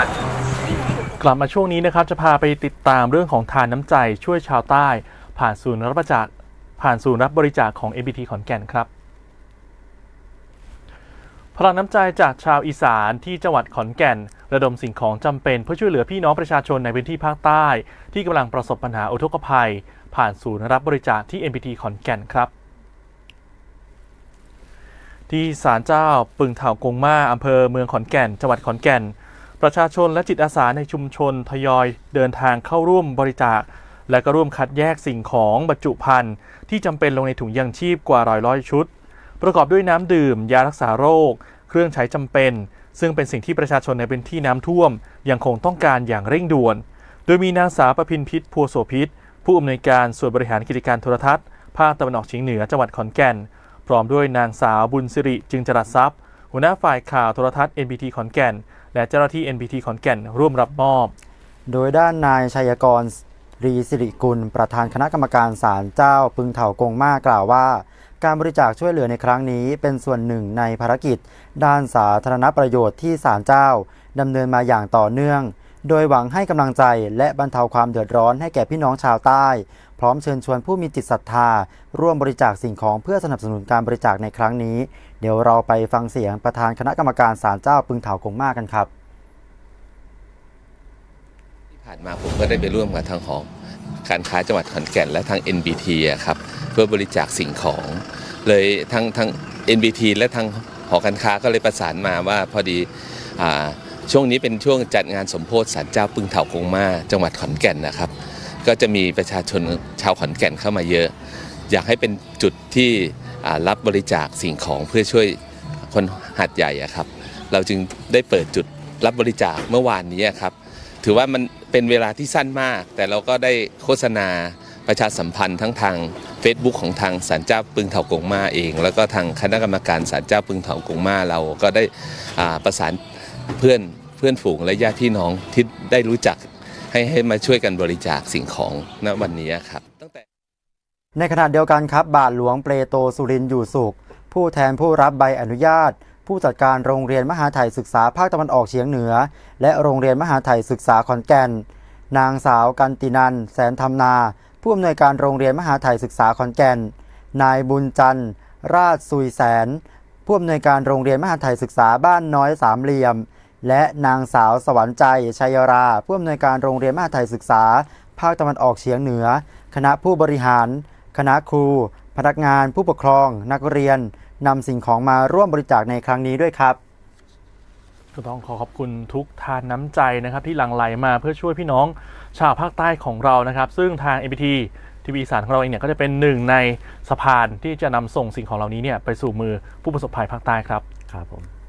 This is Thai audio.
พันธ์กลับมาช่วงนี้นะครับจะพาไปติดตามเรื่องของทานน้ำใจช่วยชาวใต้ ผ่านศูนย์รับบริจาคผ่านศูนย์รับบริจาคของ MBT ขอนแก่นครับพลังน้ำใจจากชาวอีสานที่จังหวัดขอนแก่น ระดมสิ่งของจำเป็นเพื่อช่วยเหลือพี่น้องประชาชนในพื้นที่ภาคใต้ ที่กำลังประสบปัญหาอุทกภัย ผ่านศูนย์รับบริจาคที่ MBT ขอนแก่นครับ ที่ศาลเจ้าปึงเถากงมาอำเภอเมืองขอนแก่น จังหวัดขอนแก่น ประชาชนและจิตอาสาในชุมชนทยอยเดินทางเข้าร่วมบริจาค และก็ร่วมคัดแยกสิ่งของบรรจุภัณฑ์ที่จำเป็นลงในถุงยังชีพกว่าร้อยร้อยชุด ประกอบด้วยน้ำดื่ม ยารักษาโรค เครื่องใช้จำเป็น ซึ่งเป็นสิ่งที่ประชาชนในพื้นที่น้ำท่วม ยังคงต้องการอย่างเร่งด่วน โดยมีนางสาวประพินพิษพัวโสพิษ ผู้อำนวยการส่วนบริหารกิจการโทรทัศน์ภาคตะวันออกเฉียงเหนือจังหวัดขอนแก่น พร้อมด้วยนางสาวบุญสิริจึงจรัสทรัพย์ หัวหน้าฝ่ายข่าวโทรทัศน์ NBT ขอนแก่น และเจ้าหน้าที่ NBT ขอนแก่นร่วมรับมอบ โดยด้านนายชัยกรรีสิริกุล ประธานคณะกรรมการศาลเจ้า ปึงเถากงมากล่าวว่า การบริจาคช่วยเหลือในครั้งนี้ เป็นส่วนหนึ่งในภารกิจ ด้านสาธารณประโยชน์ที่ศาลเจ้าดำเนินมาอย่างต่อเนื่อง โดยหวังให้กำลังใจและบรรเทาความเดือดร้อนให้แก่พี่น้องชาวใต้ พร้อมเชิญชวนผู้มีจิตศรัทธา ร่วมบริจาคสิ่งของเพื่อสนับสนุนการบริจาคในครั้งนี้ เดี๋ยวเราไปฟังเสียงประธานคณะกรรมการศาลเจ้าปึงเถากงมากันครับ ที่ผ่านมาผมก็ได้ไปร่วมกับทางหอการค้าจังหวัดขอนแก่นและทาง NBT อะครับเพื่อบริจาคสิ่งของ เลยทางทาง NBT และทางหอการค้าก็เลยประสานมาว่าพอดีอ่าช่วงนี้เป็นช่วงจัดงานสมโพธิสันเจ้าปึงเถากงมาจังหวัดขอนแก่นนะครับ ก็จะมีประชาชนชาวขอนแก่นเข้ามาเยอะ อยากให้เป็นจุดที่รับบริจาคสิ่งของเพื่อช่วยคนหัดใหญ่ครับ เราจึงได้เปิดจุดรับบริจาคเมื่อวานนี้ครับ ถือว่ามันเป็นเวลาที่สั้นมาก แต่เราก็ได้โฆษณาประชาสัมพันธ์ทั้งทาง Facebook ของทางศาลเจ้าปึงเถากงมาเอง แล้วก็ทางคณะกรรมการศาลเจ้าปึงเถากงมาเราก็ได้ประสานเพื่อนเพื่อนฝูงและญาติพี่น้องที่ได้รู้จัก ให้ให้มาช่วยกันบริจาคสิ่งของณวันนี้ครับตั้งแต่ในขณะเดียวกันครับ บาทหลวงเปรโตสุรินอยู่สุข ผู้แทนผู้รับใบอนุญาต ผู้จัดการโรงเรียนมหาไทยศึกษาภาคตะวันออกเฉียงเหนือ และโรงเรียนมหาไทยศึกษาขอนแก่น นางสาวกันตินันแสนธรรมนา ผู้อำนวยการโรงเรียนมหาไทยศึกษาขอนแก่น นายบุญจันทร์ ราชสุยแสน ผู้อำนวยการโรงเรียนมหาไทยศึกษาบ้านน้อยสามเหลี่ยม และนางสาวสวรรค์ใจชัยรา ผู้อำนวยการโรงเรียนมหาไทยศึกษา ภาคตะวันออกเฉียงเหนือ คณะผู้บริหาร คณะครู พนักงานผู้ปกครอง นักเรียนนำสิ่งของมาร่วมบริจาคในครั้งนี้ด้วยครับก็ต้องขอขอบคุณทุกทานน้ำใจนะครับ ที่หลั่งไหลมาเพื่อช่วยพี่น้องชาวภาคใต้ของเรานะครับ ซึ่งทาง MBT ทีวีสารของเราเองเนี่ยก็จะเป็นหนึ่งในสะพานที่จะนำส่งสิ่งของเหล่านี้เนี่ยไปสู่มือผู้ประสบภัยภาคใต้ครับครับผม